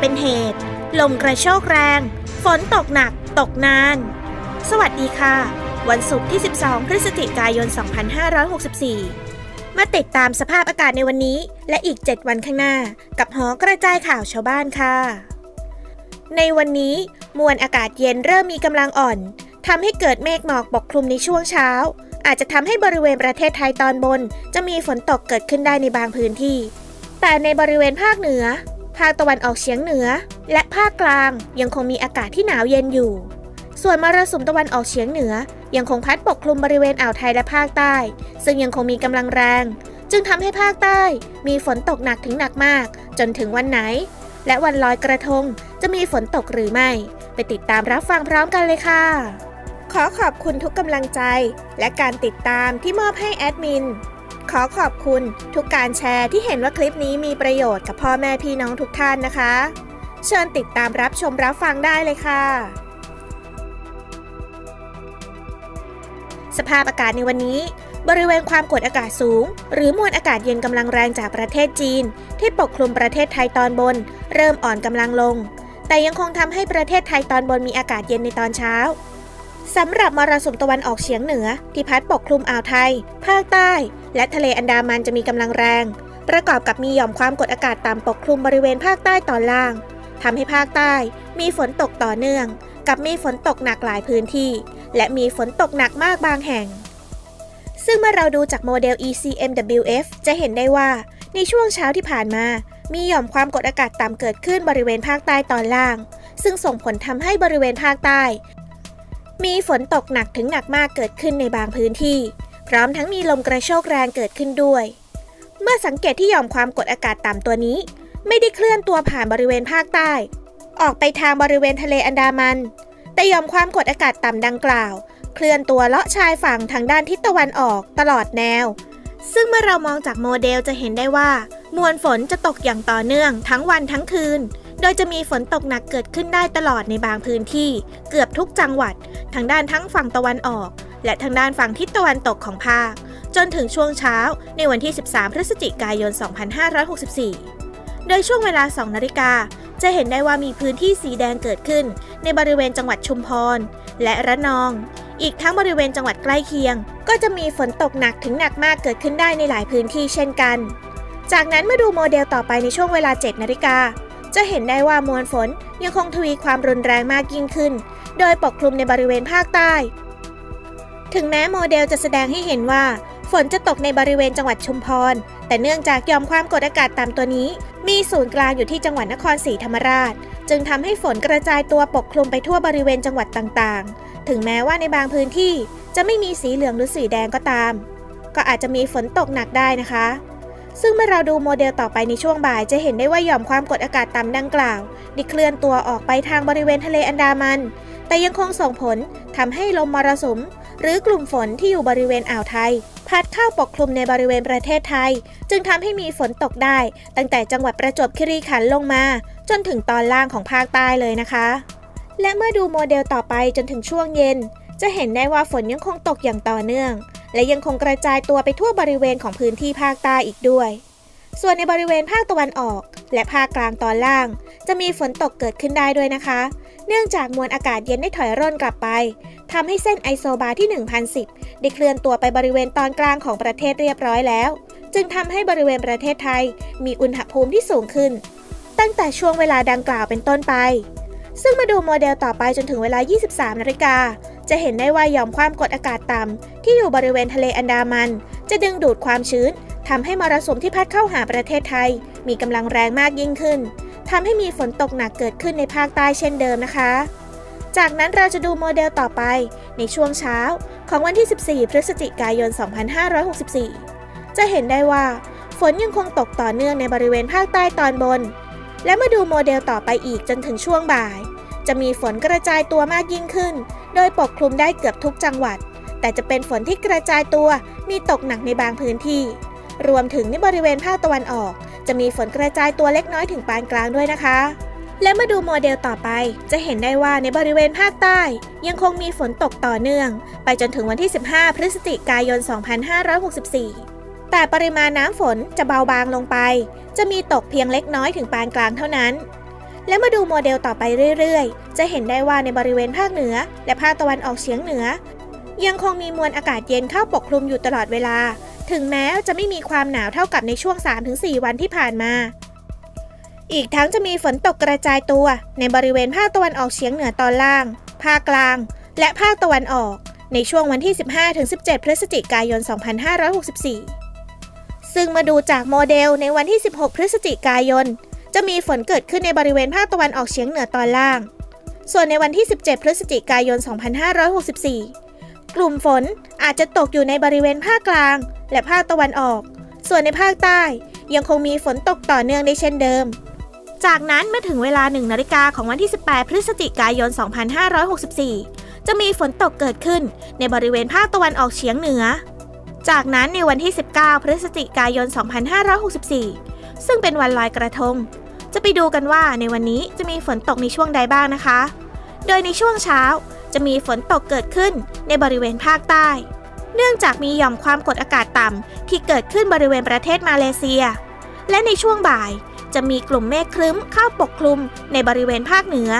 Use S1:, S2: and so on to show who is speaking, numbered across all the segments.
S1: เป็นเหตุ ลมกระโชกแรง ฝนตกหนัก ตกนาน สวัสดีค่ะ วันศุกร์ที่ 12 พฤศจิกายน 2564 มาติดตามสภาพอากาศในวันนี้ และอีก 7 วันข้างหน้า กับหอกระจายข่าวชาวบ้านค่ะ ในวันนี้ มวลอากาศเย็นเริ่มมีกำลังอ่อนทำให้เกิดเมฆหมอกปกคลุมในช่วงเช้า อาจจะทำให้บริเวณประเทศไทยตอนบน จะมีฝนตกเกิดขึ้นได้ในบางพื้นที่ แต่ในบริเวณภาคเหนือ ภาคตะวันออกเฉียงเหนือ และภาคกลางยังคงมีอากาศที่หนาวเย็นอยู่ ส่วนมรสุมตะวันออกเฉียงเหนือ ยังคงพัดปกคลุมบริเวณอ่าวไทยและภาคใต้ ซึ่งยังคงมีกำลังแรง จึงทำให้ภาคใต้มีฝนตกหนักถึงหนักมาก จนถึงวันไหน และวันลอยกระทงจะมีฝนตกหรือไม่ ไปติดตามรับฟังพร้อมกันเลยค่ะขอขอบคุณทุกกำลังใจ และการติดตามที่มอบให้แอดมิน ขอขอบคุณทุกการแชร์ที่เห็นว่าคลิปนี้มีประโยชน์กับพ่อแม่พี่น้องทุกท่านนะคะ เชิญติดตามรับชมรับฟังได้เลยค่ะ สภาพอากาศในวันนี้ บริเวณความกดอากาศสูง หรือมวลอากาศเย็นกำลังแรงจากประเทศจีน ที่ปกคลุมประเทศไทยตอนบน เริ่มอ่อนกำลังลง แต่ยังคงทำให้ประเทศไทยตอนบนมีอากาศเย็นในตอนเช้าสำหรับมรสุมตะวันออกเฉียงเหนือ ที่พัดปกคลุมอ่าวไทย ภาคใต้ และทะเลอันดามันจะมีกำลังแรง ประกอบกับมีหย่อมความกดอากาศต่ำปกคลุมบริเวณภาคใต้ตอนล่างทำให้ภาคใต้มีฝนตกต่อเนื่อง กับมีฝนตกหนักหลายพื้นที่ และมีฝนตกหนักมากบางแห่ง ซึ่งเมื่อเราดูจากโมเดล ECMWF จะเห็นได้ว่า ในช่วงเช้าที่ผ่านมา มีหย่อมความกดอากาศต่ำเกิดขึ้นบริเวณภาคใต้ตอนล่าง ซึ่งส่งผลทำให้บริเวณภาคใต้ มีฝนตกหนักถึงหนักมากเกิดขึ้นในบางพื้นที่ พร้อมทั้งมีลมกระโชกแรงเกิดขึ้นด้วย เมื่อสังเกตที่หย่อมความกดอากาศต่ำตัวนี้ ไม่ได้เคลื่อนตัวผ่านบริเวณภาคใต้ ออกไปทางบริเวณทะเลอันดามัน แต่หย่อมความกดอากาศต่ำดังกล่าว เคลื่อนตัวเลาะชายฝั่งทางด้านทิศตะวันออกตลอดแนว ซึ่งเมื่อเรามองจากโมเดลจะเห็นได้ว่า มวลฝนจะตกอย่างต่อเนื่องทั้งวันทั้งคืนโดยจะมีฝนตกหนักเกิดขึ้นได้ตลอดในบางพื้นที่ เกือบทุกจังหวัด ทางด้านทั้งฝั่งตะวันออก และทางด้านฝั่งทิศตะวันตกของภาค จนถึงช่วงเช้าในวันที่ 13 พฤศจิกายน 2564 โดยช่วงเวลา 2 นาฬิกา จะเห็นได้ว่ามีพื้นที่สีแดงเกิดขึ้น ในบริเวณจังหวัดชุมพร และระนอง อีกทั้งบริเวณจังหวัดใกล้เคียง ก็จะมีฝนตกหนักถึงหนักมากเกิดขึ้นได้ในหลายพื้นที่เช่นกัน จากนั้นเมื่อดูโมเดลต่อไปในช่วงเวลา 7 นาฬิกาจะเห็นได้ว่ามวลฝนยังคงทวีความรุนแรงมากยิ่งขึ้น โดยปกคลุมในบริเวณภาคใต้ ถึงแม้โมเดลจะแสดงให้เห็นว่า ฝนจะตกในบริเวณจังหวัดชุมพร แต่เนื่องจากยอมความกดอากาศต่ำตัวนี้ มีศูนย์กลางอยู่ที่จังหวัดนครศรีธรรมราช จึงทำให้ฝนกระจายตัวปกคลุมไปทั่วบริเวณจังหวัดต่างๆ ถึงแม้ว่าในบางพื้นที่จะไม่มีสีเหลืองหรือสีแดงก็ตาม ก็อาจจะมีฝนตกหนักได้นะคะ ซึ่งเมื่อเราดูโมเดลต่อไปในช่วงบ่ายจะเห็นได้ว่าหย่อมความกดอากาศต่ำดังกล่าวได้เคลื่อนตัวออกไปทางบริเวณทะเลอันดามัน แต่ยังคงส่งผลทำให้ลมมรสุม หรือกลุ่มฝนที่อยู่บริเวณอ่าวไทย พัดเข้าปกคลุมในบริเวณประเทศไทย จึงทำให้มีฝนตกได้ ตั้งแต่จังหวัดประจวบคีรีขันธ์ลงมา จนถึงตอนล่างของภาคใต้เลยนะคะ และเมื่อดูโมเดลต่อไปจนถึงช่วงเย็น จะเห็นได้ว่าฝนยังคงตกอย่างต่อเนื่อง และยังคงกระจายตัวไปทั่วบริเวณของพื้นที่ภาคใต้อีกด้วย ส่วนในบริเวณภาคตะวันออก และภาคกลางตอนล่าง จะมีฝนตกเกิดขึ้นได้ด้วยนะคะ เนื่องจากมวลอากาศเย็นได้ถอยร่นกลับไปทำให้เส้นไอโซบาร์ที่ 1010 ได้เคลื่อนตัวไปบริเวณตอนกลางของประเทศเรียบร้อยแล้ว จึงทำให้บริเวณประเทศไทย มีอุณหภูมิที่สูงขึ้น ตั้งแต่ช่วงเวลาดังกล่าวเป็นต้นไป ซึ่งมาดูโมเดลต่อไปจนถึงเวลา 23นาฬิกาจะเห็นได้ว่าหย่อมความกดอากาศต่ำที่อยู่บริเวณทะเลอันดามัน จะดึงดูดความชื้นทำให้มรสุมที่พัดเข้าหาประเทศไทย มีกำลังแรงมากยิ่งขึ้น ทำให้มีฝนตกหนักเกิดขึ้นในภาคใต้เช่นเดิมนะคะ จากนั้นเราจะดูโมเดลต่อไปในช่วงเช้าของวันที่ 14 พฤศจิกายน 2564 จะเห็นได้ว่า ฝนยังคงตกต่อเนื่องในบริเวณภาคใต้ตอนบน และเมื่อดูโมเดลต่อไปอีกจนถึงช่วงบ่าย จะมีฝนกระจายตัวมากยิ่งขึ้น โดยปกคลุมได้เกือบทุกจังหวัด แต่จะเป็นฝนที่กระจายตัวมีตกหนักในบางพื้นที่ รวมถึงในบริเวณภาคตะวันออก จะมีฝนกระจายตัวเล็กน้อยถึงปานกลางด้วยนะคะ และมาดูโมเดลต่อไป จะเห็นได้ว่าในบริเวณภาคใต้ ยังคงมีฝนตกต่อเนื่อง ไปจนถึงวันที่ 15 พฤศจิกายน 2564 แต่ปริมาณน้ำฝนจะเบาบางลงไป จะมีตกเพียงเล็กน้อยถึงปานกลางเท่านั้นและมาดูโมเดลต่อไปเรื่อยๆ จะเห็นได้ว่าในบริเวณภาคเหนือ และภาคตะวันออกเฉียงเหนือ ยังคงมีมวลอากาศเย็นเข้าปกคลุมอยู่ตลอดเวลา ถึงแม้จะไม่มีความหนาวเท่ากับในช่วง 3-4 วันที่ผ่านมา อีกทั้งจะมีฝนตกกระจายตัว ในบริเวณภาคตะวันออกเฉียงเหนือตอนล่าง ภาคกลาง และภาคตะวันออก ในช่วงวันที่ 15-17 พฤศจิกายน 2564 ซึ่งมาดูจากโมเดลในวันที่ 16 พฤศจิกายน จะมีฝนเกิดขึ้นในบริเวณภาคตะวันออกเฉียงเหนือตอนล่าง ส่วนในวันที่ 17 พฤศจิกายน 2564 กลุ่มฝนอาจจะตกอยู่ในบริเวณภาคกลาง และภาคตะวันออก ส่วนในภาคใต้ยังคงมีฝนตกต่อเนื่องได้เช่นเดิม จากนั้นเมื่อถึงเวลา1นาฬิกาของวันที่ 18 พฤศจิกายน 2564 จะมีฝนตกเกิดขึ้นในบริเวณภาคตะวันออกเฉียงเหนือ จากนั้นในวันที่ 19 พฤศจิกายน 2564 ซึ่งเป็นวันลอยกระทง จะไปดูกันว่าในวันนี้จะมีฝนตกในช่วงใดบ้างนะคะ โดยในช่วงเช้า จะมีฝนตกเกิดขึ้นในบริเวณภาคใต้ เนื่องจากมีหย่อมความกดอากาศต่ำที่เกิดขึ้นบริเวณประเทศมาเลเซีย และในช่วงบ่ายจะมีกลุ่มเมฆครึ้มเข้าปกคลุมในบริเวณภาคเหนือ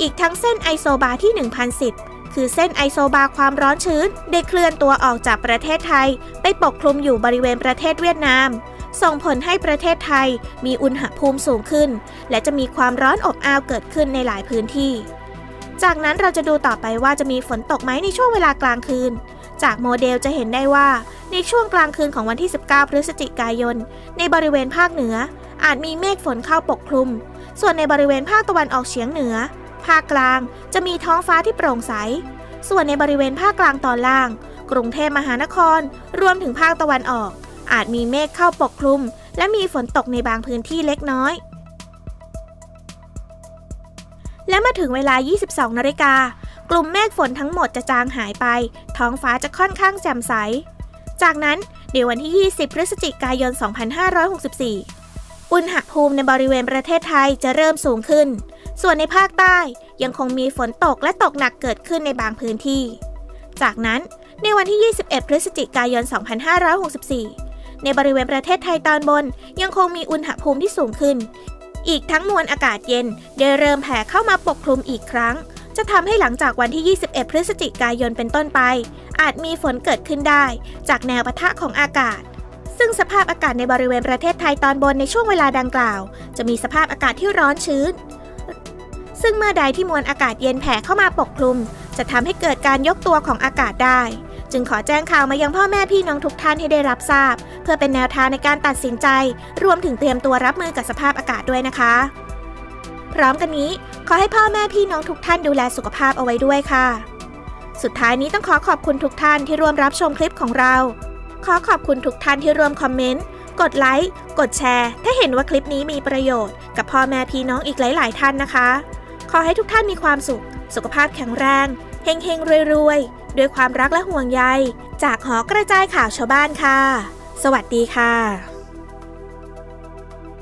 S1: อีกทั้งเส้นไอโซบาที่ 1010 คือเส้นไอโซบาความร้อนชื้น ได้เคลื่อนตัวออกจากประเทศไทย ไปปกคลุมอยู่บริเวณประเทศเวียดนาม ส่งผลให้ประเทศไทยมีอุณหภูมิสูงขึ้น และจะมีความร้อนอบอ้าวเกิดขึ้นในหลายพื้นที่ จากนั้นเราจะดูต่อไปว่าจะมีฝนตกไหมในช่วงเวลากลางคืน จากโมเดลจะเห็นได้ว่าในช่วงกลางคืนของวันที่ 19 พฤศจิกายน ในบริเวณภาคเหนือ อาจมีเมฆฝนเข้าปกคลุม ส่วนในบริเวณภาคตะวันออกเฉียงเหนือ ภาคกลางจะมีท้องฟ้าที่โปร่งใส ส่วนในบริเวณภาคกลางตอนล่าง กรุงเทพมหานคร รวมถึงภาคตะวันออก อาจมีเมฆเข้าปกคลุม และมีฝนตกในบางพื้นที่เล็กน้อย และมาถึงเวลา 22 นาฬิกา กลุ่มเมฆฝนทั้งหมดจะจางหายไป ท้องฟ้าจะค่อนข้างแจ่มใส จากนั้นเดี๋ยววันที่ 20 พฤศจิกายน 2564 อุณหภูมิในบริเวณประเทศไทยจะเริ่มสูงขึ้น ส่วนในภาคใต้ยังคงมีฝนตกและตกหนักเกิดขึ้นในบางพื้นที่ จากนั้นในวันที่ 21 พฤศจิกายน 2564 ในบริเวณประเทศไทยตอนบนยังคงมีอุณหภูมิที่สูงขึ้น อีกทั้งมวลอากาศเย็นได้เริ่มแผ่เข้ามาปกคลุมอีกครั้ง จะทำให้หลังจากวันที่ 21 พฤศจิกายนเป็นต้นไป อาจมีฝนเกิดขึ้นได้ จากแนวปะทะของอากาศ ซึ่งสภาพอากาศในบริเวณประเทศไทยตอนบนในช่วงเวลาดังกล่าว จะมีสภาพอากาศที่ร้อนชื้น ซึ่งเมื่อใดที่มวลอากาศเย็นแผ่เข้ามาปกคลุม จะทำให้เกิดการยกตัวของอากาศได้ จึงขอแจ้งข่าวมายังพ่อแม่พี่น้องทุกท่านให้ได้รับทราบ เพื่อเป็นแนวทางในการตัดสินใจ รวมถึงเตรียมตัวรับมือกับสภาพอากาศด้วยนะคะ พร้อมกันนี้ขอให้พ่อแม่พี่น้องทุกท่านดูแลสุขภาพเอาไว้ด้วยค่ะ สุดท้ายนี้ต้องขอขอบคุณทุกท่านที่ร่วมรับชมคลิปของเรา ขอขอบคุณทุกท่านที่ร่วมคอมเมนต์กดไลค์กดแชร์ ถ้าเห็นว่าคลิปนี้มีประโยชน์ กับพ่อแม่พี่น้องอีกหลาย ๆ ท่านนะคะ ขอให้ทุกท่านมีความสุข สุขภาพแข็งแรงเฮงเฮงรวยๆ ด้วยความรักและห่วงใย จากหอกระจายข่าวชาวบ้านค่ะ สวัสดีค่ะ